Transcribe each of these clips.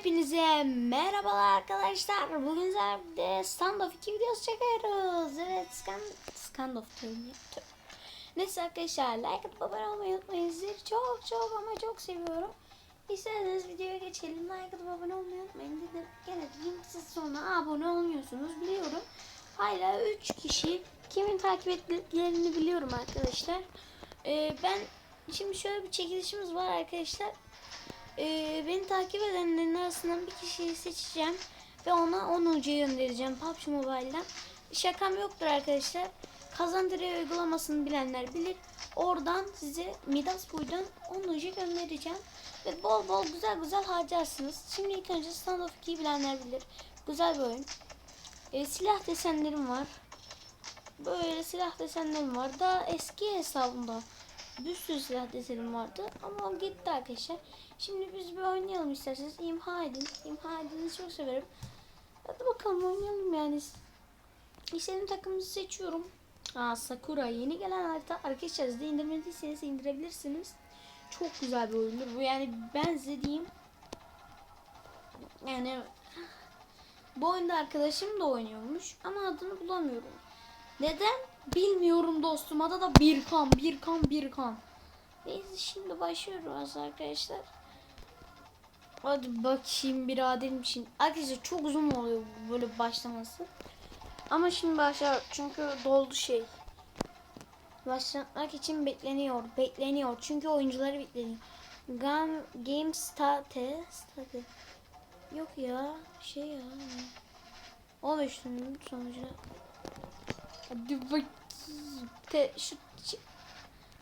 Hepinize merhabalar arkadaşlar. Bugün sizlerle standoff 2 videosu çekiyoruz. Evet stand, standoff diyorum. Neyse arkadaşlar like atıp abone olmayı unutmayın. Sizleri çok çok ama çok seviyorum. İsterseniz videoya geçelim. Like atıp abone olmayı unutmayın dedim. Gene diyeyim siz sonra abone olmuyorsunuz biliyorum. Hala 3 kişi kimin takip ettiklerini biliyorum arkadaşlar. Ee, ben şimdi şöyle bir çekilişimiz var arkadaşlar. Ee, beni takip edenlerin arasından bir kişiyi seçeceğim ve ona 10 ucu göndereceğim PUBG Mobile'den. Şakam yoktur arkadaşlar. Kazandırıyor uygulamasını bilenler bilir. Oradan size Midas Boy'dan 10 ucu göndereceğim. Ve bol bol güzel güzel harcarsınız. Şimdi ilk önce Standoff 2'yi bilenler bilir. Güzel bir oyun. Ee, silah desenlerim var. Böyle silah desenlerim var. Daha eski hesabımda bir sürü silah desenim vardı ama o gitti arkadaşlar. Şimdi biz bir oynayalım isterseniz. İmha edin. İmha edini çok severim. Hadi bakalım oynayalım yani. İstediğim takımı seçiyorum. Aa Sakura yeni gelen harita. Arkadaşlar siz de indirmediyseniz indirebilirsiniz. Çok güzel bir oyundur. Bu yani ben size diyeyim. Yani bu oyunda arkadaşım da oynuyormuş ama adını bulamıyorum. Neden? Bilmiyorum dostum. Adı da Birkan, Birkan, Birkan. Neyse şimdi başlıyoruz arkadaşlar. Hadi bakayım biraderim şimdi. Arkadaşlar çok uzun oluyor böyle başlaması. Ama şimdi başlar çünkü doldu şey. Başlatmak için bekleniyor, bekleniyor. Çünkü oyuncuları bekleniyor. Gam Game State, State. Yok ya, şey ya. 15 günün sonucu. Hadi bakayım. Te, şu-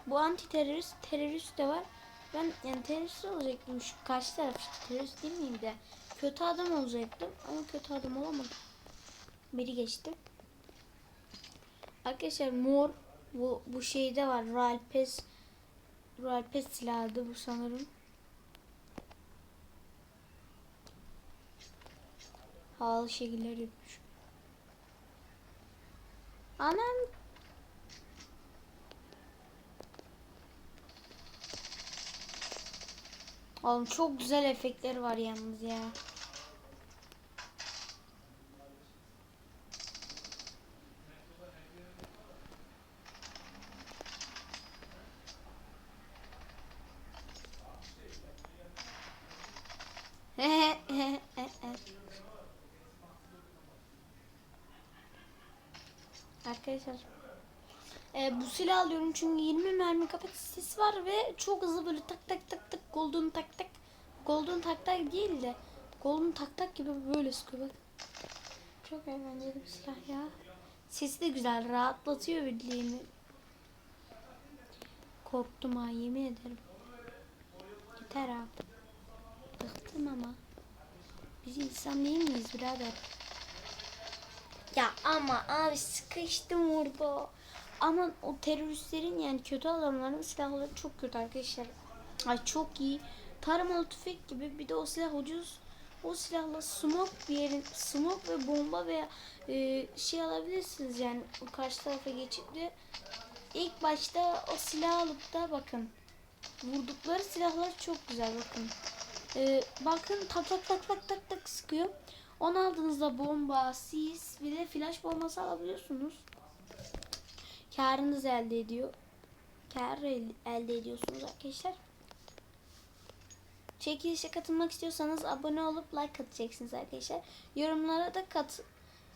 bu anti terörist terörist de var. Ben yani terörist olacaktım şu karşı taraf terörist değil miyim de kötü adam olacaktım ama kötü adam olamadım. Biri geçti. Arkadaşlar mor bu bu şeyde var. Royal Pass Royal silahıydı bu sanırım. Havalı şekiller yapmış. Anam Oğlum çok güzel efektleri var yalnız ya. Arkadaşlar bu silah alıyorum çünkü 20 mermi kapasitesi var ve çok hızlı böyle tak tak tak tak golden tak tak golden tak tak değil de golden tak tak gibi böyle sıkıyor bak. Çok eğlenceli bir silah ya. Sesi de güzel rahatlatıyor bildiğini. Korktum ha yemin ederim. Yeter ha. Bıktım ama. Biz insan değil miyiz birader? Ya ama abi sıkıştım orada. Ama o teröristlerin yani kötü adamların silahları çok kötü arkadaşlar. Ay çok iyi. Taramalı tüfek gibi bir de o silah ucuz. O silahla smoke bir yerin smoke ve bomba veya e, şey alabilirsiniz yani karşı tarafa geçip de ilk başta o silah alıp da bakın vurdukları silahlar çok güzel bakın. E, bakın tak tak tak tak tak tak sıkıyor. Onu aldığınızda bomba, sis bir de flash bombası alabiliyorsunuz. Karınız elde ediyor. Kar el- elde ediyorsunuz arkadaşlar. Çekilişe katılmak istiyorsanız abone olup like atacaksınız arkadaşlar. Yorumlara da kat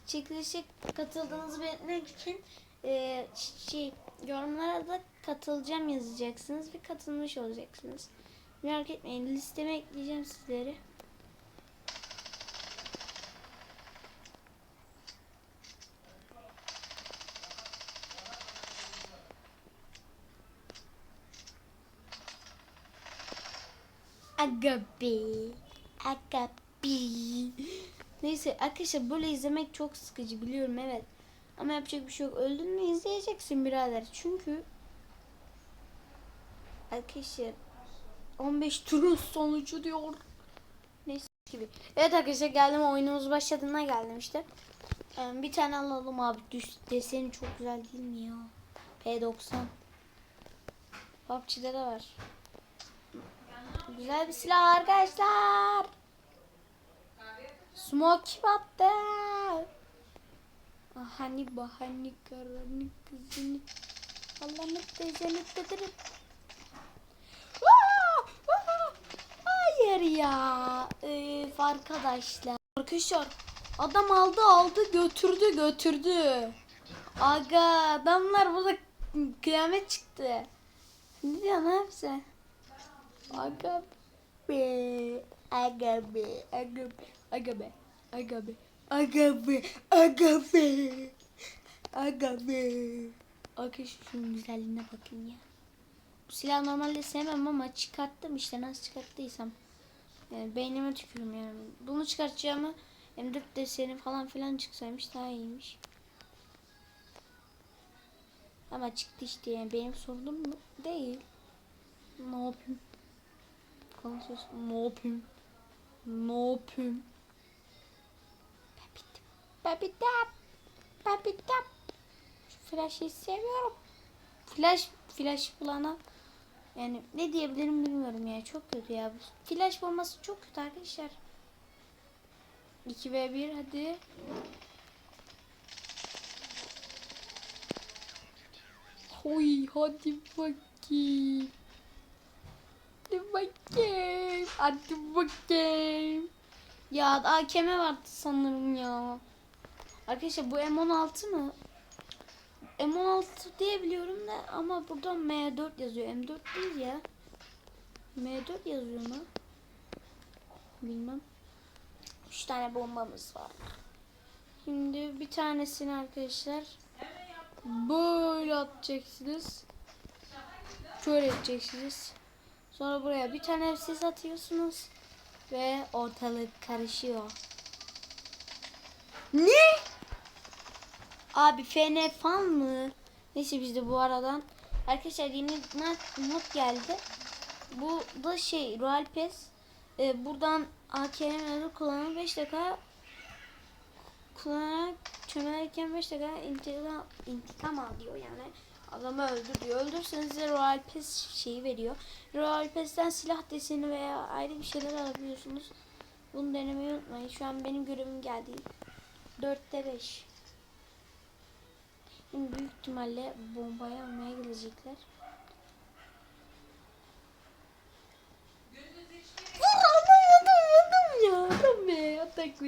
çekilişe katıldığınızı belirtmek için e, şey yorumlara da katılacağım yazacaksınız ve katılmış olacaksınız. Merak etmeyin listeme ekleyeceğim sizleri. Agabi. Agabi. Neyse arkadaşlar böyle izlemek çok sıkıcı biliyorum evet. Ama yapacak bir şey yok. Öldün mü izleyeceksin birader. Çünkü arkadaşlar 15 turun sonucu diyor. Neyse gibi. Evet arkadaşlar geldim oyunumuz başladığına geldim işte. Ee, bir tane alalım abi. Deseni çok güzel değil mi ya? P90. PUBG'de de var. Güzel bir silah arkadaşlar. Smoke battı. Ah, Hani bu hani karanlık kızını Allah'ını teyzeni tedirin. Aa! Aa! Hayır ya. Öf arkadaşlar. Arkadaşlar adam aldı aldı götürdü götürdü. Aga adamlar burada kıyamet çıktı. Ne diyor ne yapsın? Aga be. Aga be. Aga be. Aga be. Aga be. Aga be. Aga be. Aga be. Arkadaşlar şunun güzelliğine bakın ya. Bu silahı normalde sevmem ama çıkarttım işte nasıl çıkarttıysam. Yani beynime tükürüm yani. Bunu çıkartacağımı M4 deseni falan filan çıksaymış daha iyiymiş. Ama çıktı işte yani benim sorunum değil. Ne yapayım? Konuşuyorsun. Ne yapayım? Ne yapayım? Babitap. Babitap. Şu flash'ı seviyorum. Flash, flash bulana yani ne diyebilirim bilmiyorum ya. Çok kötü ya. Flash bombası çok kötü arkadaşlar. 2 ve 1 hadi. Hoy hadi bakayım. Hadi bakayım. Hadi bakayım. Ya AKM vardı sanırım ya. Arkadaşlar bu M16 mı? M16 diye biliyorum da ama burada M4 yazıyor. M4 değil ya. M4 yazıyor mu? Bilmem. 3 tane bombamız var. Şimdi bir tanesini arkadaşlar böyle atacaksınız. Şöyle edeceksiniz. Sonra buraya bir tane siz atıyorsunuz ve ortalık karışıyor. Ne? Abi FN fan mı? Neyse biz de bu aradan arkadaşlar yeni mod, geldi. Bu da şey Royal Pass. Ee, buradan AKM'leri kullanıp 5 dakika kullanarak çömelerken 5 dakika intikam, intikam al diyor yani. Adamı öldür diyor. Öldürseniz size Royal Pass şeyi veriyor. Royal Pass'ten silah deseni veya ayrı bir şeyler alabiliyorsunuz. Bunu denemeyi unutmayın. Şu an benim görevim geldi. 4'te 5. Şimdi büyük ihtimalle bombayı almaya gelecekler. Vuramadım adam ya. Adam be. Atak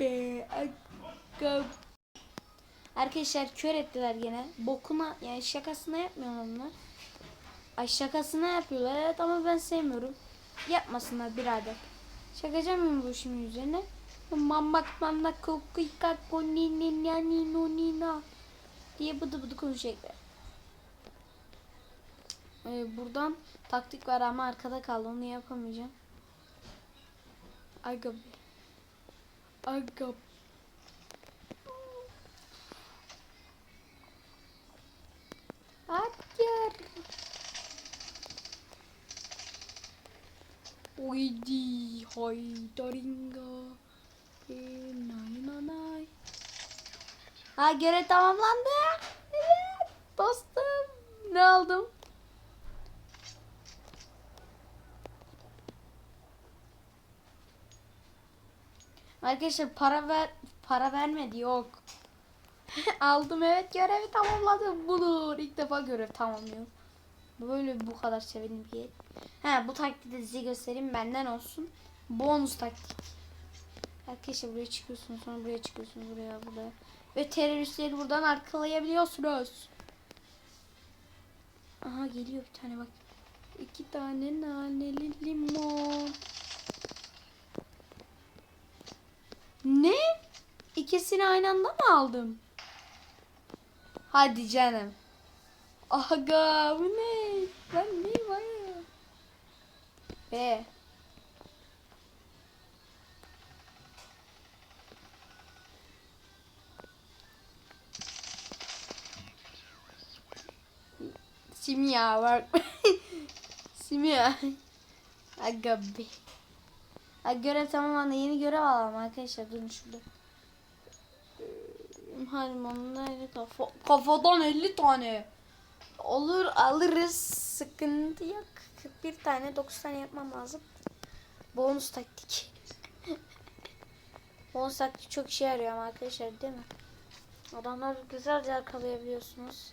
be. Aga Arkadaşlar kör ettiler gene. Bokuna yani şakasına yapmıyorlar onlar. Ay şakasına yapıyorlar evet ama ben sevmiyorum. Yapmasınlar birader. Şakacı mıyım bu işimin üzerine? Mamak mamak kokika konini nani nonina diye bıdı bıdı konuşacaklar. Ee, buradan taktik var ama arkada kaldı onu yapamayacağım. Aga be. Aga. Hayır. Oydi haydaringa. E, nay nay nay. Ha görev tamamlandı. Evet dostum. Ne aldım? Arkadaşlar para ver para vermedi yok. Aldım evet görevi tamamladım. Budur. İlk defa görev tamamlıyorum. Böyle bu kadar sevindim bir. He bu taktiği de size göstereyim benden olsun. Bonus taktik. Arkadaşlar buraya çıkıyorsunuz sonra buraya çıkıyorsunuz buraya buraya. Ve teröristleri buradan arkalayabiliyorsunuz. Aha geliyor bir tane bak. İki tane naneli limon. Ne? İkisini aynı anda mı aldım? Hadi canım. Aga bu ne? Ben ne var ya? Be. Simya var. Simya. Aga be. Ha, görev tamamlandı. Yeni görev alalım arkadaşlar. Durun şurada. Harmanında 50 kafa, kafadan 50 tane. Olur alırız. Sıkıntı yok. 41 tane 9 tane yapmam lazım. Bonus taktik. Bonus taktik çok işe yarıyor ama arkadaşlar değil mi? Adamlar güzelce arkalayabiliyorsunuz.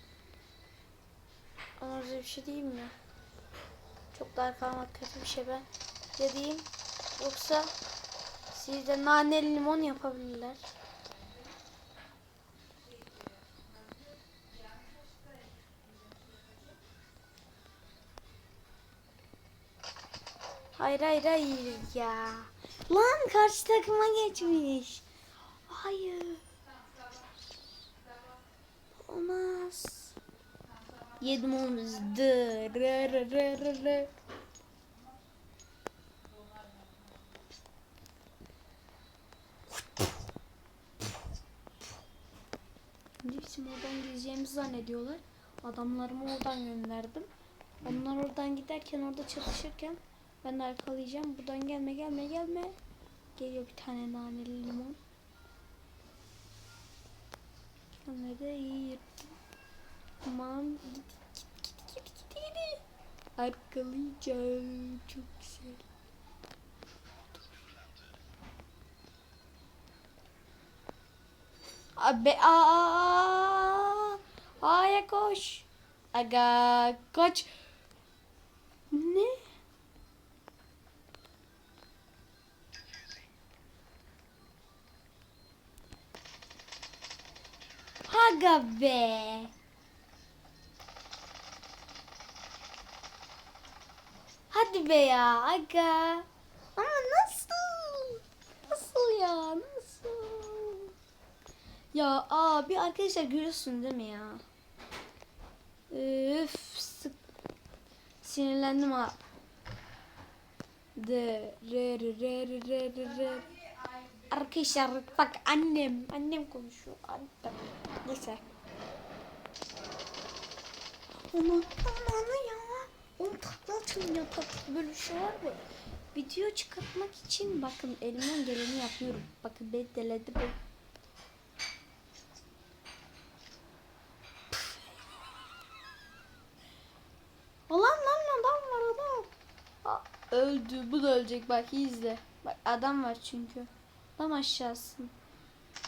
Ama size bir şey diyeyim mi? Çok da arkalamak kötü bir şey ben. Ya diyeyim. Yoksa sizde naneli limon yapabilirler. Hayır hayır hayır ya. Lan karşı takıma geçmiş. Hayır. Olmaz. Yedim olmaz. Zannediyorlar. Adamlarımı oradan gönderdim. Onlar oradan giderken orada çalışırken ben de arkalayacağım. Buradan gelme gelme gelme. Geliyor bir tane naneli limon. Sonra da iyi. Tamam git git git git git git. Arkalayacağım. Çok güzel. Abi aa Aya koş. Aga kaç. Ne? Aga be. Hadi be ya aga. Ama nasıl? Nasıl ya? Ya abi arkadaşlar görüyorsun değil mi ya? Üf sık. Sinirlendim ha. De re re re re re re re. Arkadaşlar bak annem annem konuşuyor. Annem. Neyse. Onu onu ya. Onu takla atılmıyor takla böyle şey var mı? Video çıkartmak için bakın elimden geleni yapıyorum. Bakın beni deledi bu. Lan lan adam var adam. Aa, öldü. Bu da ölecek. Bak izle. Bak adam var çünkü. Tam aşağısın.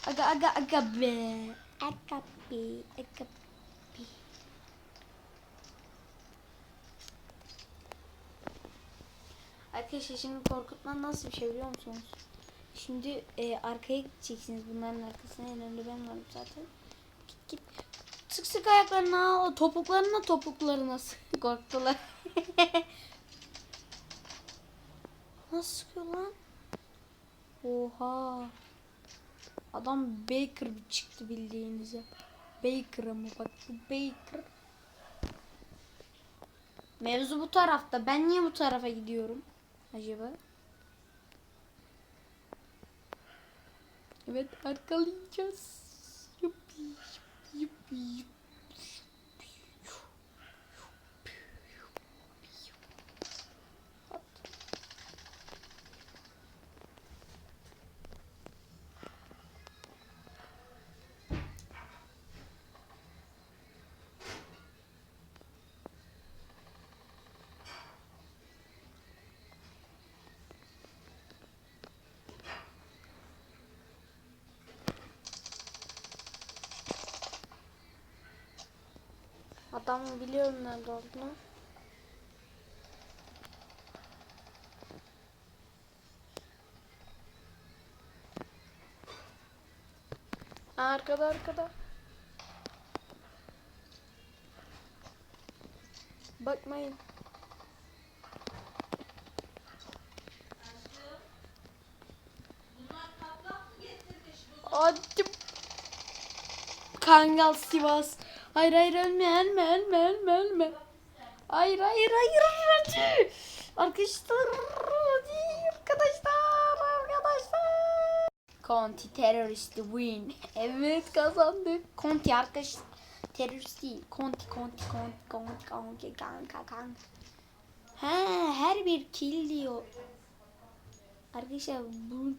Aga aga aga be. Aga be. Aga be. Arkadaşlar şimdi korkutma nasıl bir şey biliyor musunuz? Şimdi e, arkaya gideceksiniz bunların arkasına en önde ben varım zaten. Git git. Sık sık ayaklarına, topuklarına topuklarına. Korktular. Nasıl sıkıyor lan? Oha. Adam Baker çıktı bildiğinize. Baker'a mı? Bak bu Baker. Mevzu bu tarafta. Ben niye bu tarafa gidiyorum? Acaba? Evet arkalayacağız. Yuppi yuppi. At. Adamı biliyorum nerede olduğunu. Arkada arkada. Bakmayın. Hadi. Kangal Sivas. Hayır hayır ölme ölme ölme ölme ölme. Hayır hayır hayır hadi. Arkadaşlar hadi arkadaşlar arkadaşlar. Conti terörist win. Evet kazandık. Conti arkadaş terörist değil. Conti Conti Conti Conti Conti kanka kanka. He her bir kill diyor. Arkadaşlar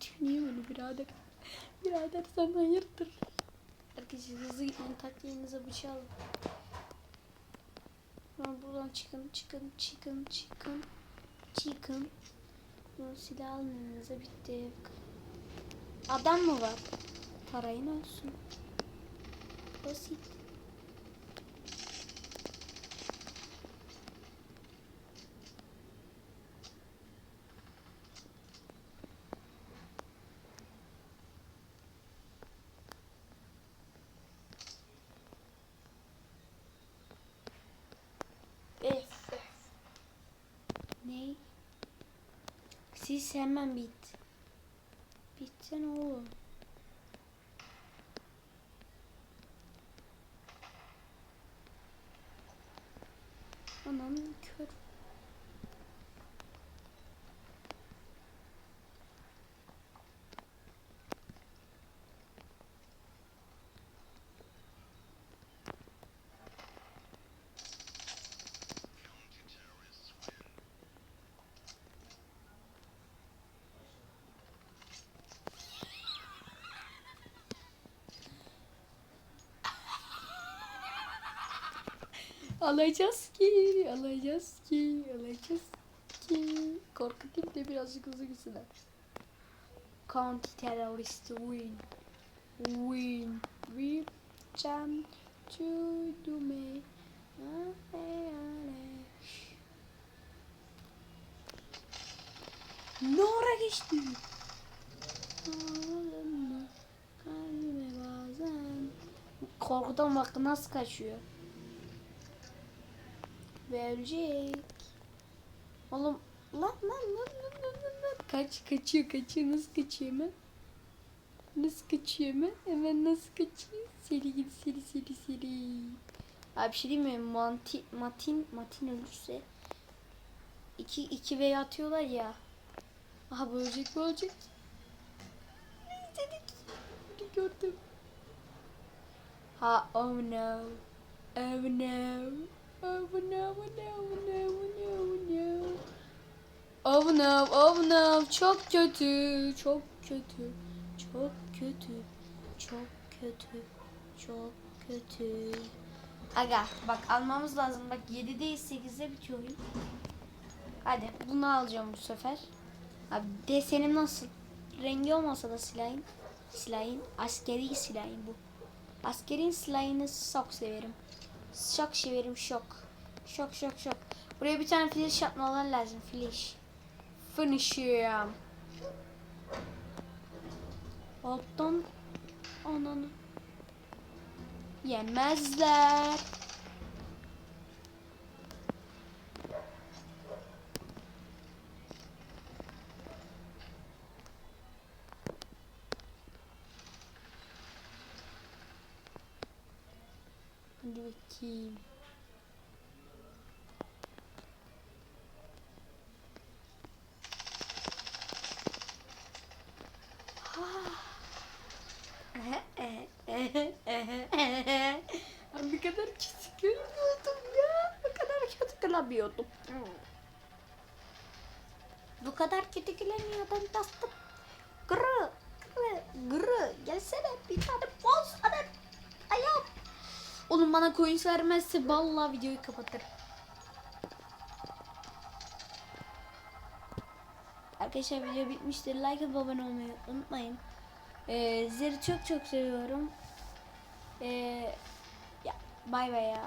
tipi niye böyle birader? Birader sen hayırdır? Arkadaşlar hızlı gitmeyin taktiğinize bıçağı alın. Sonra buradan çıkın çıkın çıkın çıkın çıkın. Bu silah almanıza bitti. Adam mı var? Tarayın olsun. Basit. Öf. Ne? Siz hemen bit. Bitsen oğlum. Anam kör. Alacağız ki, alacağız ki, alacağız ki. Korkutayım da birazcık hızlı gitsinler. County terrorist win. Win. We jump to do me. Nora geçti. Korkudan bak nasıl kaçıyor. Ve ölecek. Oğlum lan lan lan lan lan lan lan. Kaç kaçıyor kaçıyor nasıl kaçıyor hemen? Nasıl kaçıyor hemen? Hemen nasıl kaçıyor? Seri git seri seri seri. Abi bir şey diyeyim mi? Manti, Matin, Matin ölürse iki, iki veya atıyorlar ya. Aha bölecek bölecek. Ne izledik? Gördüm. Ha oh no. Oh no. Oh no, oh no, oh no, oh no, oh no. Oh no, çok kötü, çok kötü, çok kötü, çok kötü, çok kötü. Aga bak almamız lazım. Bak 7'deyiz 8'de bitiyor. Hadi bunu alacağım bu sefer. Abi desenim nasıl? Rengi olmasa da silahın. Silahın askeri silahın bu. Askerin silahını çok severim. Şok severim şok. Şok şok şok. Buraya bir tane flash yapmalar lazım. Flash. Finish him. Alttan ananı. Yenmezler. Bakayım. Bir kadar kötü görmüyordum ya. Bu kadar kötü gülemiyordum. Bu kadar kötü gülemiyordum dostum. Gırı, gırı, gırı. Gelsene bir tane boz. Oğlum bana coins vermezse vallahi videoyu kapatırım. Arkadaşlar video bitmiştir. Like atıp abone olmayı unutmayın. Ee, sizleri çok çok seviyorum. Ee, ya bay bay ya.